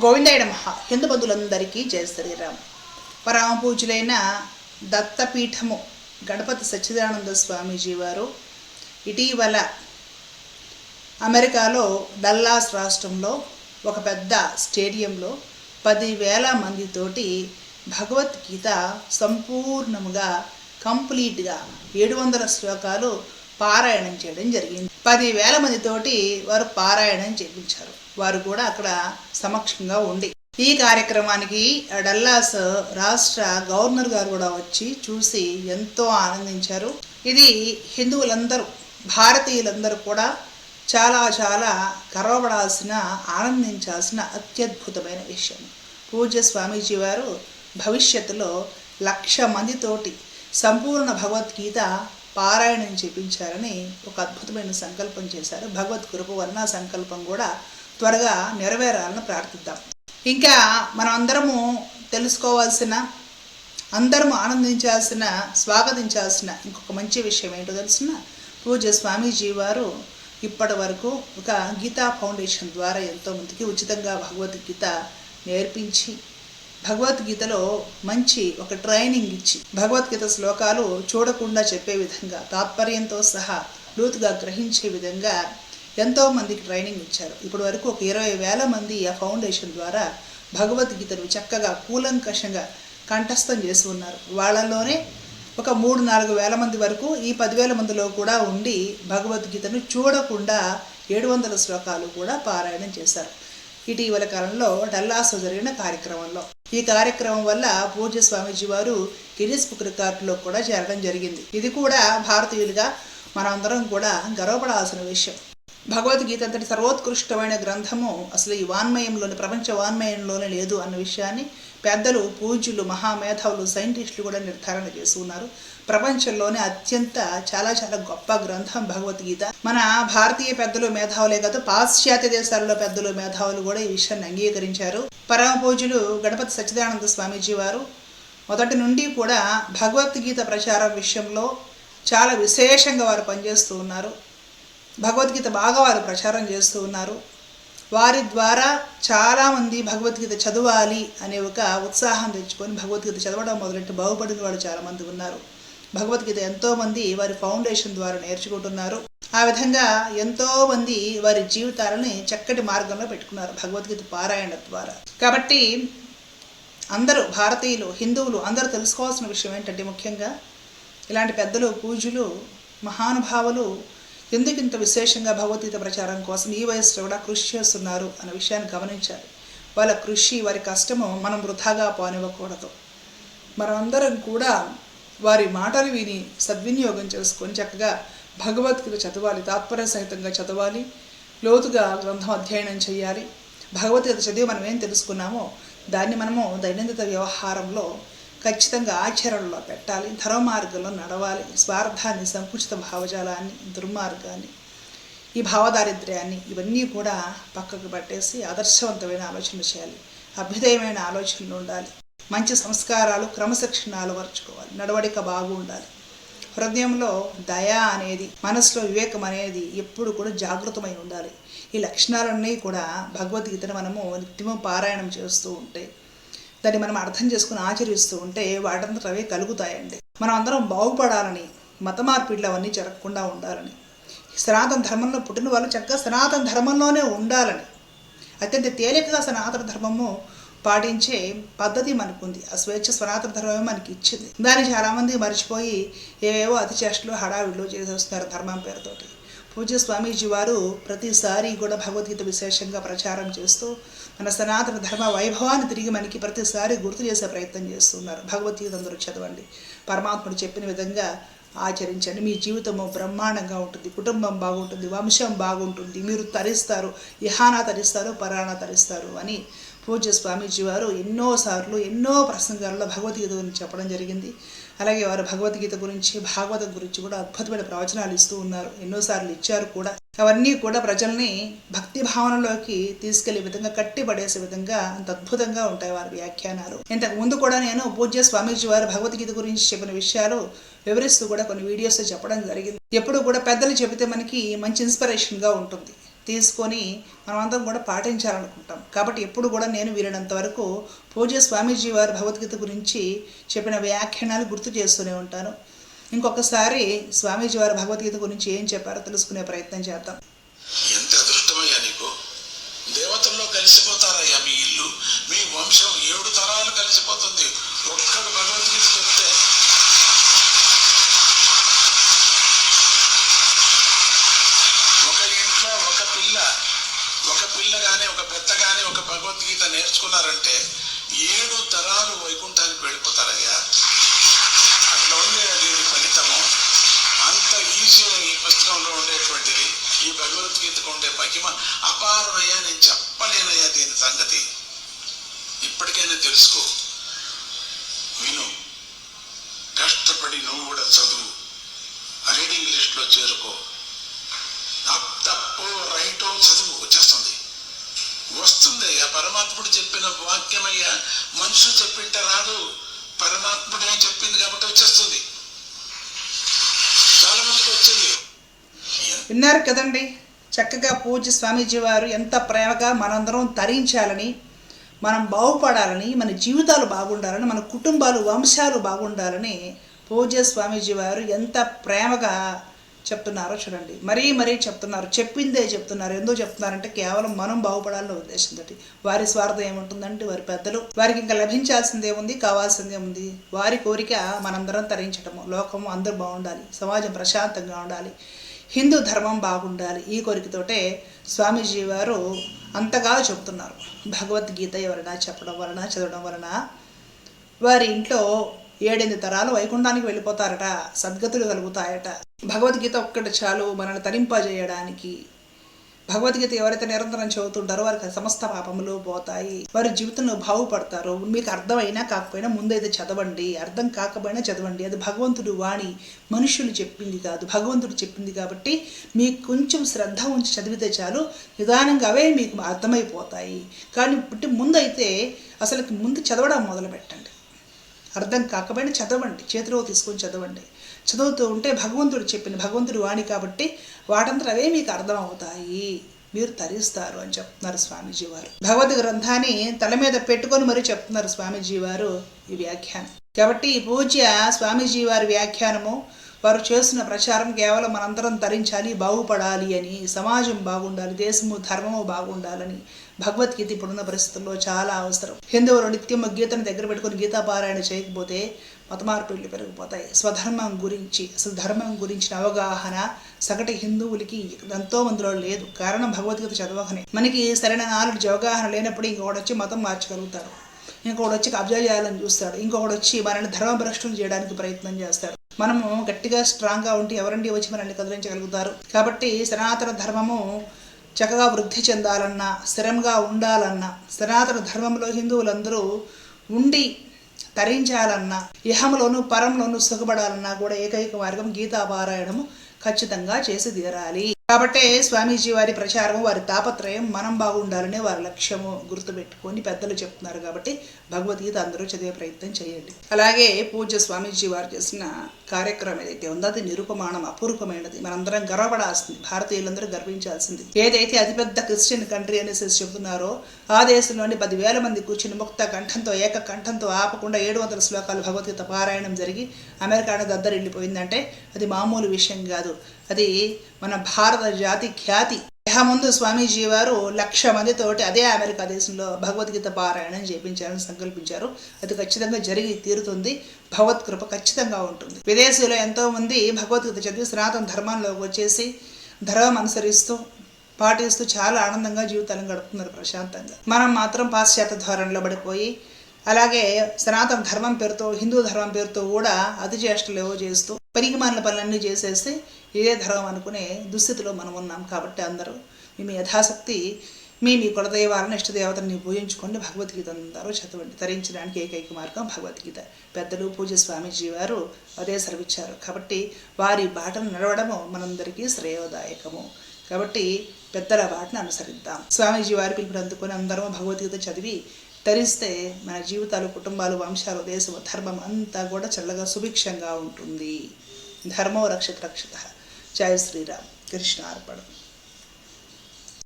గోవిందయ్య మహ హిందూ బంధువులందరికీ జయ శ్రీరామ్. పరమ పూజలైన దత్తపీఠము గణపతి సచ్చిదానంద స్వామీజీ వారు ఇటీవల అమెరికాలో డల్లాస్ రాష్ట్రంలో ఒక పెద్ద స్టేడియంలో పదివేల మందితోటి భగవద్గీత సంపూర్ణముగా కంప్లీట్గా ఏడు వందల శ్లోకాలు పారాయణం చేయడం జరిగింది. పదివేల మందితోటి వారు పారాయణం చేయించారు. వారు కూడా అక్కడ సమక్షంగా ఉండి. ఈ కార్యక్రమానికి డల్లాస్ రాష్ట్ర గవర్నర్ గారు కూడా వచ్చి చూసి ఎంతో ఆనందించారు. ఇది హిందువులందరూ భారతీయులందరూ కూడా చాలా చాలా గర్వపడాల్సిన ఆనందించాల్సిన అత్యద్భుతమైన విషయం. పూజ్య స్వామీజీ వారు భవిష్యత్తులో లక్ష మందితోటి సంపూర్ణ భగవద్గీత పారాయణం చేపించారని ఒక అద్భుతమైన సంకల్పం చేశారు. భగవద్ కృప వలన సంకల్పం కూడా త్వరగా నెరవేరాలని ప్రార్థిద్దాం. ఇంకా మనం అందరము తెలుసుకోవాల్సిన అందరము ఆనందించాల్సిన స్వాగతించాల్సిన ఇంకొక మంచి విషయం ఏంటో తెలిసిన? పూజ స్వామీజీ వారు ఇప్పటి వరకు ఒక గీతా ఫౌండేషన్ ద్వారా ఎంతోమందికి ఉచితంగా భగవద్గీత నేర్పించి భగవద్గీతలో మంచి ఒక ట్రైనింగ్ ఇచ్చి భగవద్గీత శ్లోకాలు చూడకుండా చెప్పే విధంగా తాత్పర్యంతో సహా లోతుగా గ్రహించే విధంగా ఎంతో మందికి ట్రైనింగ్ ఇచ్చారు. ఇప్పటి వరకు ఒక ఇరవై వేల మంది ఆ ఫౌండేషన్ ద్వారా భగవద్గీతను చక్కగా కూలంకషంగా కంఠస్థం చేసి ఉన్నారు. వాళ్ళలోనే ఒక మూడు నాలుగు వేల మంది వరకు ఈ పదివేల మందిలో కూడా ఉండి భగవద్గీతను చూడకుండా ఏడు వందల శ్లోకాలు కూడా పారాయణం చేశారు. ఇటీవల కాలంలో డల్లాస్లో జరిగిన కార్యక్రమంలో. ఈ కార్యక్రమం వల్ల పూజ్య స్వామీజీ వారు గిరీస్ బుక్ రికార్డులో కూడా చేరడం జరిగింది. ఇది కూడా భారతీయులుగా మనందరం కూడా గర్వపడాల్సిన విషయం. భగవద్గీత అంతటి సర్వోత్కృష్టమైన గ్రంథము అసలు ఈ వాన్మయంలోని ప్రపంచ వాన్మయంలోనే లేదు అన్న విషయాన్ని పెద్దలు పూజ్యులు మహామేధావులు సైంటిస్టులు కూడా నిర్ధారణ చేసుకున్నారు ప్రపంచంలోనే అత్యంత చాలా చాలా గొప్ప గ్రంథం భగవద్గీత. మన భారతీయ పెద్దలు మేధావులే కాదు పాశ్చాత్య దేశాల్లో పెద్దలు మేధావులు కూడా ఈ విషయాన్ని అంగీకరించారు. పరమ పూజ్యులు గణపతి సచ్చిదానంద స్వామీజీ వారు. మొదటి నుండి కూడా భగవద్గీత ప్రచారం విషయంలో చాలా విశేషంగా వారు పనిచేస్తూ ఉన్నారు. భగవద్గీత బాగా వారు ప్రచారం చేస్తూ ఉన్నారు. వారి ద్వారా చాలామంది భగవద్గీత చదవాలి అనే ఒక ఉత్సాహం తెచ్చుకొని భగవద్గీత చదవడం మొదలెట్టి బాగుపడిన వాళ్ళు చాలామంది ఉన్నారు. భగవద్గీత ఎంతోమంది వారి ఫౌండేషన్ ద్వారా నేర్చుకుంటున్నారు. ఆ విధంగా ఎంతోమంది వారి జీవితాలని చక్కటి మార్గంలో పెట్టుకున్నారు భగవద్గీత పారాయణ ద్వారా. కాబట్టి అందరూ భారతీయులు హిందువులు అందరూ తెలుసుకోవాల్సిన విషయం ఏంటంటే ముఖ్యంగా ఇలాంటి పెద్దలు పూజలు మహానుభావులు ఎందుకు ఇంత విశేషంగా భగవద్గీత ప్రచారం కోసం ఈ వయసులో కూడా కృషి చేస్తున్నారు అన్న విషయాన్ని గమనించాలి. వాళ్ళ కృషి వారి కష్టము మనం వృధాగా పోనివ్వకూడదు. మనమందరం కూడా వారి మాటలు విని సద్వినియోగం చేసుకొని చక్కగా భగవద్గీత చదవాలి తాత్పర్య సహితంగా చదవాలి లోతుగా గ్రంథం అధ్యయనం చేయాలి. భగవద్గీత చదివి మనం ఏం తెలుసుకున్నామో దాన్ని మనము దైనందిన వ్యవహారంలో ఖచ్చితంగా ఆచరణలో పెట్టాలి ధర్మ మార్గంలో నడవాలి స్వార్థాన్ని సంకుచిత భావజాలాన్ని దుర్మార్గాన్ని ఈ భావదారిద్ర్యాన్ని ఇవన్నీ కూడా పక్కకు పట్టేసి ఆదర్శవంతమైన ఆలోచనలు చేయాలి. అభ్యుదయమైన ఆలోచనలు ఉండాలి. మంచి సంస్కారాలు క్రమశిక్షణ అలవర్చుకోవాలి నడవడిక బాగుండాలి. హృదయంలో దయ అనేది మనసులో వివేకం అనేది ఎప్పుడు కూడా జాగృతమై ఉండాలి. ఈ లక్షణాలన్నీ కూడా భగవద్గీతను మనము నిత్యము పారాయణం చేస్తూ ఉంటే దాన్ని మనం అర్థం చేసుకుని ఆచరిస్తూ ఉంటే వాటంతట అవే కలుగుతాయండి. మనం అందరం బాగుపడాలని మత మార్పిడ్లు అవన్నీ జరగకుండా ఉండాలని సనాతన ధర్మంలో పుట్టిన వాళ్ళు చక్కగా సనాతన ధర్మంలోనే ఉండాలని అత్యంత తేలికగా సనాతన ధర్మము పాటించే పద్ధతి మనకుంది. ఆ స్వేచ్ఛ సనాతన ధర్మమే మనకి ఇచ్చింది. దాన్ని చాలామంది మర్చిపోయి ఏవేవో అతి చేష్టలు హడావిడిలో చేసేస్తున్నారు ధర్మం పేరుతోటి. పూజ్య స్వామీజీ వారు ప్రతిసారి కూడా భగవద్గీత విశేషంగా ప్రచారం చేస్తూ మన సనాతన ధర్మ వైభవాన్ని తిరిగి మనకి ప్రతిసారి గుర్తు చేసే ప్రయత్నం చేస్తున్నారు. భగవద్గీత అందరూ చదవండి. పరమాత్ముడు చెప్పిన విధంగా ఆచరించండి. మీ జీవితము బ్రహ్మాండంగా ఉంటుంది. కుటుంబం బాగుంటుంది. వంశం బాగుంటుంది. మీరు తరిస్తారు. ఇహానా తరిస్తారు. పరాణ తరిస్తారు అని పూజ్య స్వామీజీ వారు ఎన్నోసార్లు ఎన్నో ప్రసంగాల్లో భగవద్గీత గురించి చెప్పడం జరిగింది. అలాగే వారు భగవద్గీత గురించి భాగవతం గురించి కూడా అద్భుతమైన ప్రవచనాలు ఇస్తూ ఉన్నారు. ఎన్నోసార్లు ఇచ్చారు కూడా. అవన్నీ కూడా ప్రజల్ని భక్తి భావనలోకి తీసుకెళ్ళే విధంగా కట్టిపడేసే విధంగా అంత అద్భుతంగా ఉంటాయి వారి వ్యాఖ్యానాలు. ఇంతకు ముందు కూడా నేను పూజ్య స్వామీజీ వారు భగవద్గీత గురించి చెప్పిన విషయాలు వివరిస్తూ కూడా కొన్ని వీడియోస్ చెప్పడం జరిగింది. ఎప్పుడు కూడా పెద్దలు చెబితే మనకి మంచి ఇన్స్పిరేషన్గా ఉంటుంది. తీసుకొని మనమందరం కూడా పాటించాలనుకుంటాం. కాబట్టి ఎప్పుడు కూడా నేను వీలైనంత వరకు పూజ్య స్వామీజీ వారి భగవద్గీత గురించి చెప్పిన వ్యాఖ్యానాలు గుర్తు చేస్తూనే ఉంటాను. ఇంకొకసారి స్వామీజీ వారి భగవద్గీత గురించి ఏం చెప్పారో తెలుసుకునే ప్రయత్నం చేద్దాం. ఎంత అదృష్టమయ్యా నీకు? దేవతల్లో కలిసిపోతారయ్యా మీ ఇల్లు. మీ వంశం ఏడు తరాలు కలిసిపోతుంది. ఒక్కడు భగవద్గీత చెప్తే. ఒక ఇంట్లో ఒక పిల్ల ఒక పిల్ల కానీ ఒక పెద్ద కానీ ఒక భగవద్గీత నేర్చుకున్నారంటే ఏడు తరాలు వైకుంఠానికి వెళ్ళిపోతారయ్యా అట్లా ఉండే దీని ఫలితము అంత ఈజీ ఈ పుస్తకంలో ఉండేటువంటిది ఈ భగవద్గీతకు ఉండే మహిమ అపారమయ్యా నేను చెప్పలేనయ్యా దీని సంగతి. ఇప్పటికైనా తెలుసుకో. విను. కష్టపడి నువ్వు కూడా చదువు. రీడింగ్ లిస్ట్లో చేరుకో. అప్ తప్పో రైటో చదువు వచ్చేస్తుంది. వస్తుందయ్యా పరమాత్ముడు చెప్పిన వాక్యమయ్యా. మనుషులు చెప్పింటే రాదు. పరమాత్ముడే చెప్పింది కాబట్టి వచ్చేస్తుంది. చాలా మందికి వచ్చింది. విన్నారు కదండి? చక్కగా పూజ స్వామీజీ వారు ఎంత ప్రేమగా మనందరం తరించాలని మనం బాగుపడాలని మన జీవితాలు బాగుండాలని మన కుటుంబాలు వంశాలు బాగుండాలని పూజ స్వామీజీ వారు ఎంత ప్రేమగా చెప్తున్నారో చూడండి. మరీ మరీ చెప్తున్నారు. చెప్పిందే చెప్తున్నారు. ఎందుకు చెప్తున్నారంటే కేవలం మనం బాగుపడాలనే ఉద్దేశంతో వారి స్వార్థం ఏముంటుందంటే వారి పెద్దలు. వారికి ఇంకా లభించాల్సిందే ఉంది కావాల్సిందే ఉంది వారి కోరిక మనందరం తరించటము. లోకము అందరూ బాగుండాలి. సమాజం ప్రశాంతంగా ఉండాలి. హిందూ ధర్మం బాగుండాలి ఈ కోరికతోటే స్వామీజీ వారు అంతగా చెప్తున్నారు భగవద్గీత ఎవరైనా చెప్పడం వలన చదవడం వలన వారి ఇంట్లో ఏడెనిమిది తరాలు వైకుంఠానికి వెళ్ళిపోతారట సద్గతులు కలుగుతాయట. భగవద్గీత ఒక్కటి చాలు మనల్ని తరింపజేయడానికి భగవద్గీత ఎవరైతే నిరంతరం చదువుతుంటారో వారికి సమస్త పాపములు పోతాయి. వారి జీవితంలో బాగుపడతారు. మీకు అర్థమైనా కాకపోయినా ముందైతే చదవండి. అర్థం కాకపోయినా చదవండి. అది భగవంతుడు వాణి. మనుషులు చెప్పింది కాదు. భగవంతుడు చెప్పింది కాబట్టి మీకు కొంచెం శ్రద్ధ ఉంచి చదివితే చాలు. నిదానంగా అవే మీకు అర్థమైపోతాయి. కానీ పుట్టి ముందైతే అసలు ముందు చదవడం మొదలు పెట్టండి అర్థం కాకపోయినా చదవండి. చేతిలో తీసుకొని చదవండి. చదువుతూ ఉంటే భగవంతుడు చెప్పిన భగవంతుడు వాణి కాబట్టి వాటంతా అవే మీకు అర్థమవుతాయి. మీరు తరిస్తారు అని చెప్తున్నారు స్వామీజీ వారు. భగవద్ గ్రంథాన్ని తల మీద పెట్టుకొని మరీ చెప్తున్నారు స్వామీజీ వారు ఈ వ్యాఖ్యానం. కాబట్టి ఈ పూజ్య స్వామీజీ వారి వ్యాఖ్యానము వారు చేస్తున్న ప్రచారం కేవలం మనందరం తరించాలి బాగుపడాలి అని సమాజం బాగుండాలి దేశము ధర్మము బాగుండాలని భగవద్గీత ఇప్పుడున్న పరిస్థితుల్లో చాలా అవసరం. హిందువులు నిత్యం గీతను దగ్గర పెట్టుకుని గీతాపారాయణ చేయకపోతే మతమార్పిళ్ళు పెరిగిపోతాయి. స్వధర్మం గురించి అసలు ధర్మం గురించిన అవగాహన సగటి హిందువులకి ఎంతో మందిలో లేదు. కారణం భగవద్గీత చదవకనే మనకి సరైన నాలెడ్జ్ అవగాహన లేనప్పుడు ఇంకొకటి వచ్చి మతం మార్చగలుగుతాడు. ఇంకొకటి వచ్చి కబ్జా చేయాలని చూస్తాడు. ఇంకొకటి వచ్చి మనల్ని ధర్మభ్రష్టులు చేయడానికి ప్రయత్నం చేస్తాడు. మనము గట్టిగా స్ట్రాంగ్గా ఉంటే ఎవరండి వచ్చి మనల్ని కదిలించగలుగుతారు? కాబట్టి సనాతన ధర్మము చక్కగా వృద్ధి చెందాలన్నా స్థిరంగా ఉండాలన్నా సనాతన ధర్మంలో హిందువులందరూ ఉండి తరించాలన్నా ఇహంలోను పరంలోను సుఖపడాలన్నా కూడా ఏకైక మార్గం గీతా పారాయణము ఖచ్చితంగా చేసి తీరాలి. కాబట్టే స్వామీజీ వారి ప్రచారం వారి తాపత్రయం మనం బాగుండాలనే వారి లక్ష్యము గుర్తుపెట్టుకొని పెద్దలు చెప్తున్నారు కాబట్టి భగవద్గీత అందరూ చదివే ప్రయత్నం చేయండి. అలాగే పూజ్య స్వామీజీ వారు చేసిన కార్యక్రమం ఏదైతే ఉందో అది నిరుపమానం అపూర్వమైనది. మనందరం గర్వపడాల్సింది భారతీయులందరూ గర్వించాల్సింది. ఏదైతే అతిపెద్ద క్రిస్టియన్ కంట్రీ అనేసి చెబుతున్నారో ఆ దేశంలోని పదివేల మంది కూర్చుని ముక్త కంఠంతో ఏక కంఠంతో ఆపకుండా ఏడు వందల శ్లోకాలు భగవద్గీత పారాయణం జరిగి అమెరికాను దద్దరిల్లిపోయిందంటే అది మామూలు విషయం కాదు. అది మన భారత జాతి ఖ్యాతి. ముందు స్వామీజీ వారు లక్ష మందితోటి అదే అమెరికా దేశంలో భగవద్గీత పారాయణం చేపించాలని సంకల్పించారు. అది ఖచ్చితంగా జరిగి తీరుతుంది. భగవత్కృప ఖచ్చితంగా ఉంటుంది. విదేశీలో ఎంతో మంది భగవద్గీత చదివి సనాతన ధర్మంలోకి వచ్చేసి ధర్మం అనుసరిస్తూ పాటిస్తూ చాలా ఆనందంగా జీవితాలను గడుపుతున్నారు ప్రశాంతంగా. మనం మాత్రం పాశ్చాత్య ధోరణిలో పడిపోయి అలాగే సనాతన ధర్మం పేరుతో హిందూ ధర్మం పేరుతో కూడా అతిచేష్టలు ఏవో చేస్తూ పనికి మారిన పనులన్నీ చేసేస్తే ఇదే ధర్మం అనుకునే దుస్థితిలో మనం ఉన్నాం కాబట్టి అందరూ. మీ యథాశక్తి మీ మీ కులదైవాలను ఇష్టదేవతని పూజించుకోండి భగవద్గీత అందరూ చదవండి. తరించడానికి ఏకైక మార్గం భగవద్గీత. పెద్దలు పూజ స్వామీజీ వారు అదే సరిచ్చారు కాబట్టి వారి బాటను నడవడము మనందరికీ శ్రేయోదాయకము. కాబట్టి పెద్దల బాటను అనుసరిద్దాం. స్వామీజీ వారి పిలుపుని అందుకొని అందరం భగవద్గీత చదివి తరిస్తే మన జీవితాలు కుటుంబాలు వంశాలు దేశము ధర్మం అంతా కూడా చల్లగా సుభిక్షంగా ఉంటుంది. ధర్మో రక్షత రక్షత జయ శ్రీరామ్. కృష్ణ అర్పణం.